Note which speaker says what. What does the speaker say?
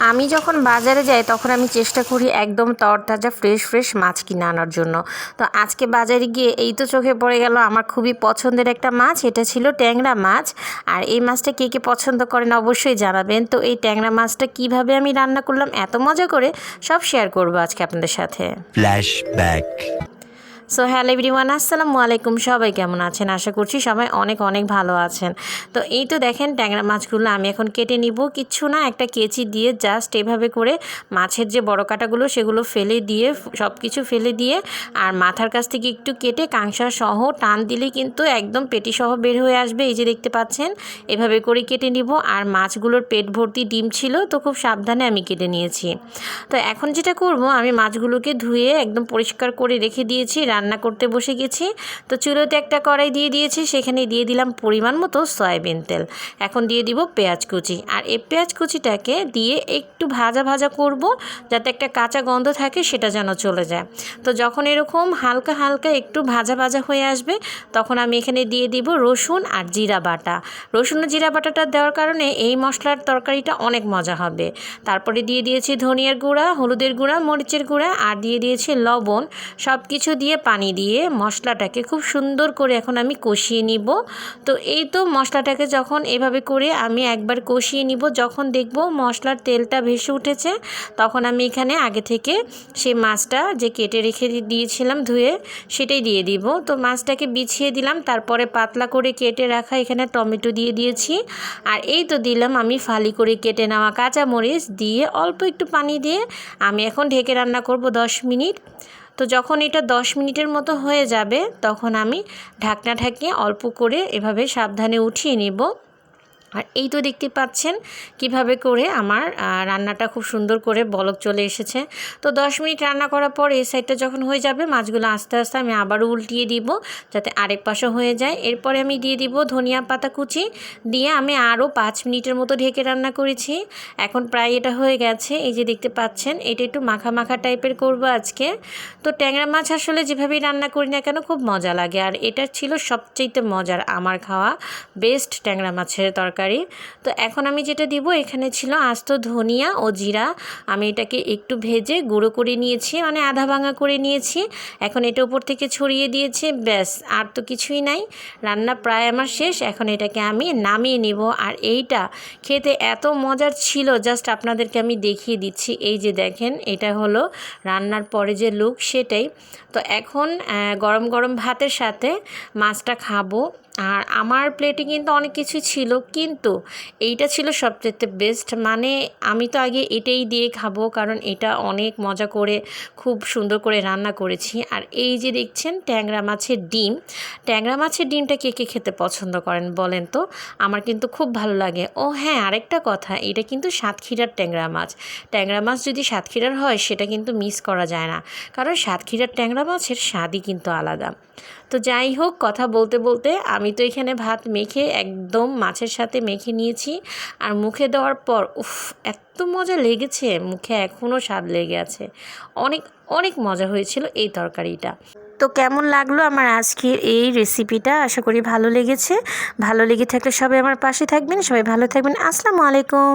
Speaker 1: আমি যখন বাজারে যাই, তখন আমি চেষ্টা করি একদম তরতাজা ফ্রেশ ফ্রেশ মাছ কিনে আনার জন্য। তো আজকে বাজারে গিয়ে এই তো চোখে পড়ে গেল, আমার খুবই পছন্দের একটা মাছ, এটা ছিল ট্যাংরা মাছ। আর এই মাছটা কে কে পছন্দ করেন অবশ্যই জানাবেন। তো এই ট্যাংরা মাছটা কীভাবে আমি রান্না করলাম, এত মজা করে সব শেয়ার করব আজকে আপনাদের সাথে. সো হ্যালো এভরিওয়ান আসসালামু আলাইকুম। সবাই কেমন আছেন? আশা করছি সবাই অনেক অনেক ভালো আছেন। তো এই তো দেখেন ট্যাংরা মাছগুলো আমি এখন কেটে নিব। কিচ্ছু না, একটা কেচি দিয়ে জাস্ট এভাবে করে মাছের যে বড় কাটাগুলো, সেগুলো ফেলে দিয়ে সব কিছু ফেলে দিয়ে আর মাথার কাছ থেকে একটু কেটে কাংসা সহ টান দিলে কিন্তু একদম পেটি সহ বের হয়ে আসবে। এই যে দেখতে পাচ্ছেন, এভাবে করে কেটে নিব। আর মাছগুলোর পেট ভর্তি ডিম ছিল, তো খুব সাবধানে আমি কেটে নিয়েছি। তো এখন যেটা করব, আমি মাছগুলোকে ধুয়ে একদম পরিষ্কার করে রেখে দিয়েছি রান্না করতে বসে গেছি। তো চুলোতে একটা কড়াই দিয়ে দিয়েছি, সেখানে দিয়ে দিলাম পরিমাণ মতো সয়াবিন তেল। এখন দিয়ে দিব পেঁয়াজ কুচি। আর এই পেঁয়াজ কুচিটাকে দিয়ে একটু ভাজা ভাজা করব, যাতে একটা কাঁচা গন্ধ থাকে, সেটা যেন চলে যায়। তো যখন এরকম হালকা হালকা একটু ভাজা ভাজা হয়ে আসবে, তখন আমি এখানে দিয়ে দিব রসুন আর জিরা বাটা। রসুন ও জিরা বাটাটা দেওয়ার কারণে এই মশলার তরকারিটা অনেক মজা হবে। তারপরে দিয়ে দিয়েছি ধনিয়ার গুঁড়া, হলুদের গুঁড়া, মরিচের গুঁড়া, আর দিয়ে দিয়েছি লবণ। সব কিছু দিয়ে পানি দিয়ে মশলাটাকে খুব সুন্দর করে এখন আমি কষিয়ে নিব। তো এই তো মশলাটাকে যখন এভাবে করে আমি একবার কষিয়ে নিব, যখন দেখব মশলার তেলটা ভেসে উঠেছে, তখন আমি এখানে আগে থেকে সেই মাছটা যে কেটে রেখে দিয়েছিলাম ধুয়ে, সেটাই দিয়ে দিব। তো মাছটাকে বিছিয়ে দিলাম, তারপরে পাতলা করে কেটে রাখা এখানে টমেটো দিয়ে দিয়েছি। আর এই তো দিলাম আমি ফালি করে কেটে নেওয়া কাঁচামরিচ দিয়ে অল্প একটু পানি দিয়ে আমি এখন ঢেকে রান্না করব দশ মিনিট। তো যখন এটা দশ মিনিটের মতো হয়ে যাবে, তখন আমি ঢাকনা ঢাকিয়ে অল্প করে এভাবে সাবধানে উঠিয়ে নেব। আর এই তো দেখতে পাচ্ছেন কীভাবে করে আমার রান্নাটা খুব সুন্দর করে বলক চলে এসেছে। তো দশ মিনিট রান্না করার পর এই সাইডটা যখন হয়ে যাবে, মাছগুলো আস্তে আস্তে আমি আবারও উল্টিয়ে দিব যাতে আরেক পাশে হয়ে যায়। এরপরে আমি দিয়ে দিব ধনিয়া পাতা কুচি। দিয়ে আমি আরও পাঁচ মিনিটের মতো ঢেকে রান্না করেছি। এখন প্রায় এটা হয়ে গেছে। এই যে দেখতে পাচ্ছেন, এটা একটু মাখা মাখা টাইপের করব আজকে। তো ট্যাংরা মাছ আসলে যেভাবেই রান্না করি না কেন, খুব মজা লাগে। আর এটা ছিল সবচেয়ে মজার আমার খাওয়া বেস্ট ট্যাংরা মাছের তরকারি। তো এখন আমি যেটা দিব, এখানে ছিল আস্ত ধনিয়া ও জিরা। আমি এটাকে একটু ভেজে গুঁড়ো করে নিয়েছি মানে আধা ভাঙা করে নিয়েছি। এখন এটা উপর থেকে ছড়িয়ে দিয়েছে, ব্যাস, আর তো কিছুই নাই। রান্না প্রায় আমার শেষ, এখন এটাকে আমি নামিয়ে নেব। আর এইটা খেতে এত মজার ছিল, জাস্ট আপনাদেরকে আমি দেখিয়ে দিচ্ছি। এই যে দেখেন, এটা হলো রান্নার পরে যে লুক সেটাই। তো এখন গরম গরম ভাতের সাথে মাছটা খাব। আর আমার প্লেটে কিন্তু অনেক কিছু ছিল, কিন্তু এইটা ছিল সবচেয়ে বেস্ট মানে আমি তো আগে এটাই দিয়ে খাব, কারণ এটা অনেক মজা করে, খুব সুন্দর করে রান্না করেছি। আর এই যে দেখছেন, ট্যাংরা মাছের ডিম। ট্যাংরা মাছের ডিমটা কে কে খেতে পছন্দ করেন বলেন তো? আমার কিন্তু খুব ভালো লাগে। ও হ্যাঁ আরেকটা কথা, এটা কিন্তু সাতক্ষীরার ট্যাংরা মাছ। ট্যাংরা মাছ যদি সাতক্ষীরার হয়, সেটা কিন্তু মিস করা যায় না। কারণ সাতক্ষীরার ট্যাংরা মাছের স্বাদই কিন্তু আলাদা। তো যাই হোক, কথা বলতে বলতে আমি তো এখানে ভাত মেখে একদম মাছের সাথে মেখে নিয়েছি। আর মুখে দেওয়ার পর, উফ, এত মজা লেগেছে। মুখে এখনও স্বাদ লেগে আছে। অনেক অনেক মজা হয়েছিল এই তরকারিটা। তো কেমন লাগল আমার আজকের এই রেসিপিটা? আশা করি ভালো লেগেছে। ভালো লেগে থাকলে সবাই আমার পাশে থাকবেন। সবাই ভালো থাকবেন। আসসালামু আলাইকুম।